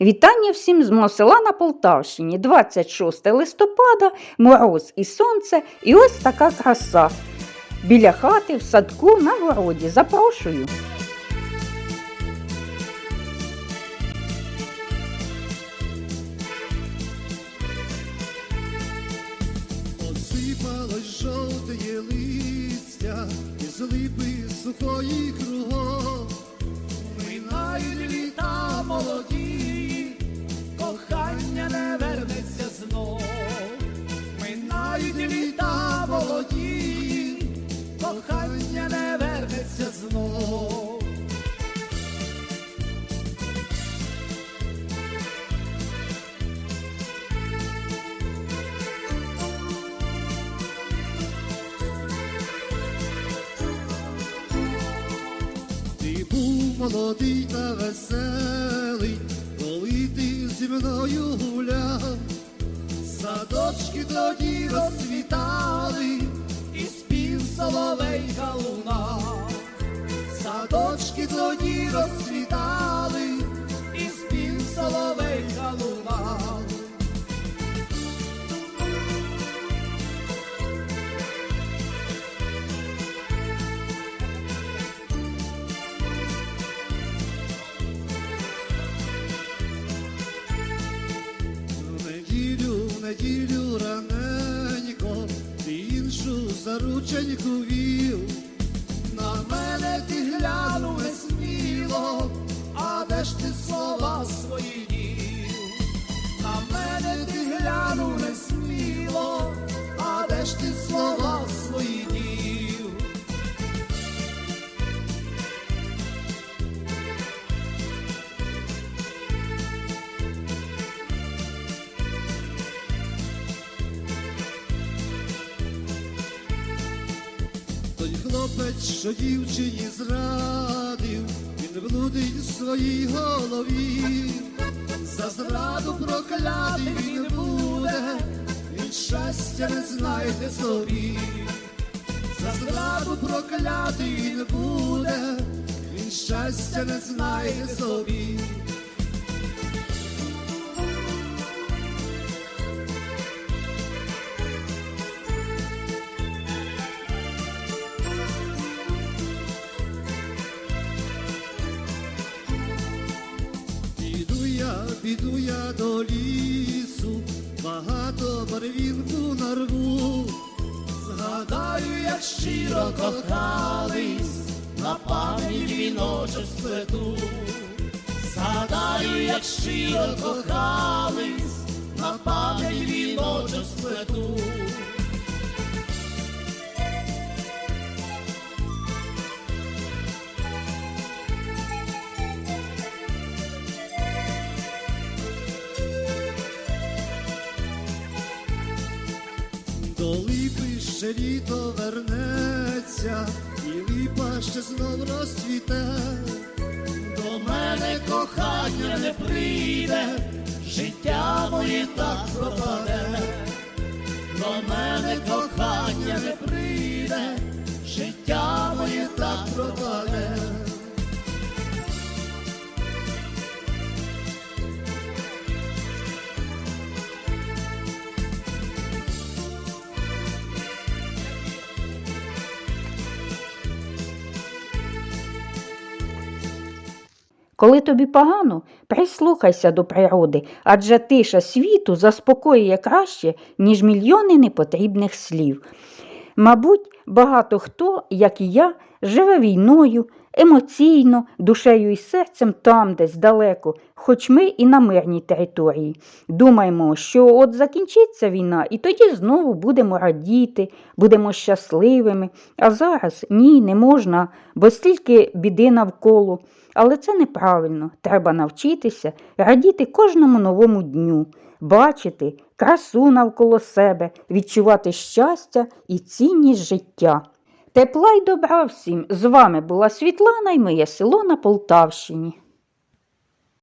Вітання всім з мого села на Полтавщині. 26 листопада, мороз і сонце, і ось така краса. Біля хати, в садку, на городі. Запрошую. Осипалось жовтеє листя, із липи сухої кругом. Кохання не вернеться знов. Ти був молодий та веселий, коли ти зі мною гуляв, садочки тоді спів соловейка лунав, садочки тоді розцвітали, і спів соловейка лунав. В неділю, неділю іншу зарученьку вів. На мене ти глянув несміло, а де ж ти слова свої дів? На мене ти глянув несміло, а де ж ти слова хлопець, що дівчині зрадив, він блудить в своїй голові. За зраду проклятий він буде, він щастя не знайде собі. За зраду проклятий він буде, він щастя не знайде собі. Піду я до лісу, багато барвінку нарву. Згадаю, як щиро кохались, на пам'ять віночок сплету. Згадаю, як щиро кохались, на пам'ять віночок сплету. До липи ще літо вернеться, і липа ще знов розцвіте. До мене кохання не прийде, життя моє так пропаде. Коли тобі погано, прислухайся до природи, адже тиша світу заспокоює краще, ніж мільйони непотрібних слів. Мабуть, багато хто, як і я, живе війною, емоційно, душею і серцем там, десь далеко, хоч ми і на мирній території. Думаємо, що от закінчиться війна, і тоді знову будемо радіти, будемо щасливими. А зараз ні, не можна, бо стільки біди навколо. Але це неправильно. Треба навчитися радіти кожному новому дню, бачити красу навколо себе, відчувати щастя і цінність життя. Тепла й добра всім! З вами була Світлана і моє село на Полтавщині.